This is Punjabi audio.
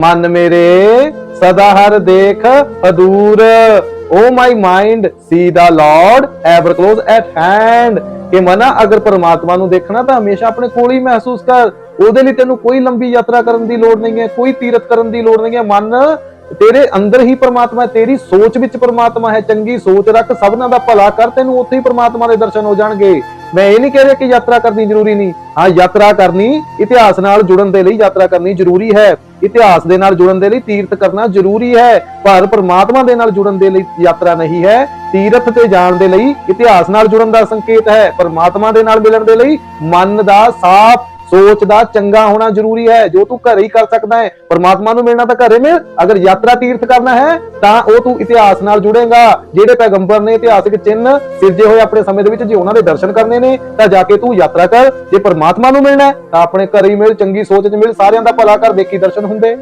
ਮਨ ਮੇਰੇ, ਸਦਾ ਹਰ ਦੇਖ ਅਦੂਰ O my mind see the Lord ever close at hand ਕਿ ਮਨਾ, ਅਗਰ ਪਰਮਾਤਮਾ ਨੂੰ ਦੇਖਣਾ ਤਾਂ ਹਮੇਸ਼ਾ ਆਪਣੇ ਕੋਲ ਹੀ ਮਹਿਸੂਸ ਕਰ। ਉਹਦੇ ਲਈ ਤੈਨੂੰ ਕੋਈ ਲੰਬੀ ਯਾਤਰਾ ਕਰਨ ਦੀ ਲੋੜ ਨਹੀਂ ਹੈ, ਕੋਈ ਤੀਰਥ ਕਰਨ ਦੀ ਲੋੜ ਨਹੀਂ ਹੈ। ਮਨ ਤੇਰੇ ਅੰਦਰ ਹੀ ਪਰਮਾਤਮਾ ਹੈ, ਤੇਰੀ ਸੋਚ ਵਿੱਚ ਪਰਮਾਤਮਾ ਹੈ। ਚੰਗੀ ਸੋਚ ਰੱਖ, ਸਭਨਾਂ ਦਾ ਭਲਾ ਕਰ, ਤੈਨੂੰ ਉੱਥੇ ਹੀ ਪਰਮਾਤਮਾ ਦੇ ਦਰਸ਼ਨ ਹੋ ਜਾਣਗੇ। ਮੈਂ ਇਹ ਨਹੀਂ ਕਹਿ ਰਿਹਾ ਕਿ ਯਾਤਰਾ ਕਰਨੀ ਜ਼ਰੂਰੀ ਨਹੀਂ। ਹਾਂ, ਯਾਤਰਾ ਕਰਨੀ ਇਤਿਹਾਸ ਨਾਲ ਜੁੜਨ ਦੇ ਲਈ ਯਾਤਰਾ ਕਰਨੀ ਜ਼ਰੂਰੀ ਹੈ। ਇਤਿਹਾਸ ਦੇ ਨਾਲ ਜੁੜਨ ਦੇ ਲਈ ਤੀਰਥ ਕਰਨਾ ਜ਼ਰੂਰੀ ਹੈ। ਪਰ ਪਰਮਾਤਮਾ ਦੇ ਨਾਲ ਜੁੜਨ ਦੇ ਲਈ ਯਾਤਰਾ ਨਹੀਂ ਹੈ। ਤੀਰਥ ਤੇ ਜਾਣ ਦੇ ਲਈ ਇਤਿਹਾਸ ਨਾਲ ਜੁੜਨ ਦਾ ਸੰਕੇਤ ਹੈ। ਪਰਮਾਤਮਾ ਦੇ ਨਾਲ ਮਿਲਣ ਦੇ ਲਈ ਮਨ ਦਾ ਸਾਫ਼ ਸੋਚ ਦਾ ਚੰਗਾ ਹੋਣਾ ਜ਼ਰੂਰੀ ਹੈ, ਜੋ ਤੂੰ ਘਰੇ ਹੀ ਕਰ ਸਕਦਾ ਹੈ, ਪਰਮਾਤਮਾ ਨੂੰ ਮਿਲਣਾ ਤਾਂ ਘਰੇ ਮਿਲ, ਅਗਰ ਯਾਤਰਾ ਤੀਰਥ ਕਰਨਾ ਹੈ, ਤਾਂ ਉਹ ਤੂੰ ਇਤਿਹਾਸ ਨਾਲ ਜੁੜੇਗਾ। ਜਿਹੜੇ ਪੈਗੰਬਰ ਨੇ ਇਤਿਹਾਸਿਕ ਚਿੰਨ੍ਹ ਸਿਰਜੇ ਹੋਏ ਆਪਣੇ ਸਮੇਂ ਦੇ ਵਿੱਚ, ਜੇ ਉਹਨਾਂ ਦੇ ਦਰਸ਼ਨ ਕਰਨੇ ਨੇ, ਤਾਂ ਜਾ ਕੇ ਤੂੰ ਯਾਤਰਾ ਕਰ। ਜੇ ਪਰਮਾਤਮਾ ਨੂੰ ਮਿਲਣਾ ਤਾਂ ਆਪਣੇ ਘਰੇ ਹੀ ਮਿਲ, ਚੰਗੀ ਸੋਚ 'ਚ ਮਿਲ, ਸਾਰਿਆਂ ਦਾ ਭਲਾ ਕਰ ਦੇਖੀ ਦਰਸ਼ਨ ਹੁੰਦੇ।